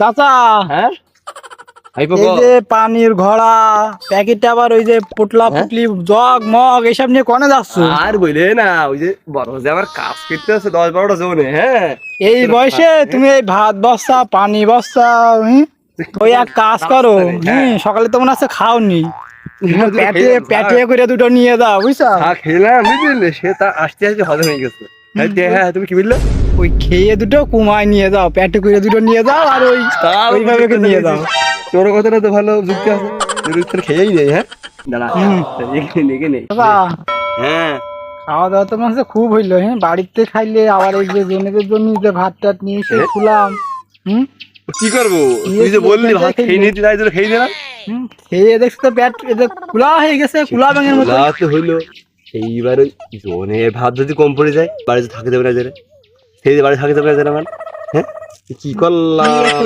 চাচা হ্যাঁ? এই এই যে পানির ঘোড়া প্যাকেট আবার ওই যে পুটলা হ্যাঁ? পুটলি জগ মগ এসব নিয়ে কনে যাচ্ছ? আর বলে না ওই যে বড় যে আমার কাজ করতে আছে দশ বারোটা জনে হ্যাঁ? এই বয়সে তুমি এই ভাত বস্তা পানি বস্তা? ওই এক কাজ করো সকালে তো মনে হচ্ছে খাওনি। প্যাটে প্যাটে করে দুটো নিয়ে দাও বুঝছ? হ্যাঁ খেলাম বুঝলি? সে তা আসতে আসতে হজম হয়ে গেছে। হ্যাঁ, হ্যাঁ তুমি কি বললে? ওই খেয়ে দুটো কুমায় নিয়ে যাও প্যাটে করে দুটো নিয়ে যাও আর ওই ওইভাবে নিয়ে যাও। তোর কথাটা তো ভালো যুক্তি আছে। তুই খেয়েই নেই হ্যাঁ? দাঁড়া এখানে এখানে হ্যাঁ। খাওয়া দাওয়া তো মনে খুব হইল হ্যাঁ? বাড়িতে খাইলে আবার এই যে জনেদের জন্য যে ভাত টাত নিয়ে এসে হ্যাঁ? খুলাম হুম? কি করব? তুই যে বললি ভাত খেয়ে নিতে তাই তোর খেয়ে দিলাম খেয়ে দেখছি তো এতে খোলা হয়ে গেছে খোলা ব্যাঙের মতো। হইল। এইবার ওই জনে ভাব যদি কম পড়ে যায়, বাড়িতে থাকতে না জেরে সেই যে বাড়ি থাকতে না জেরে মানে হ্যাঁ? কি করলাম?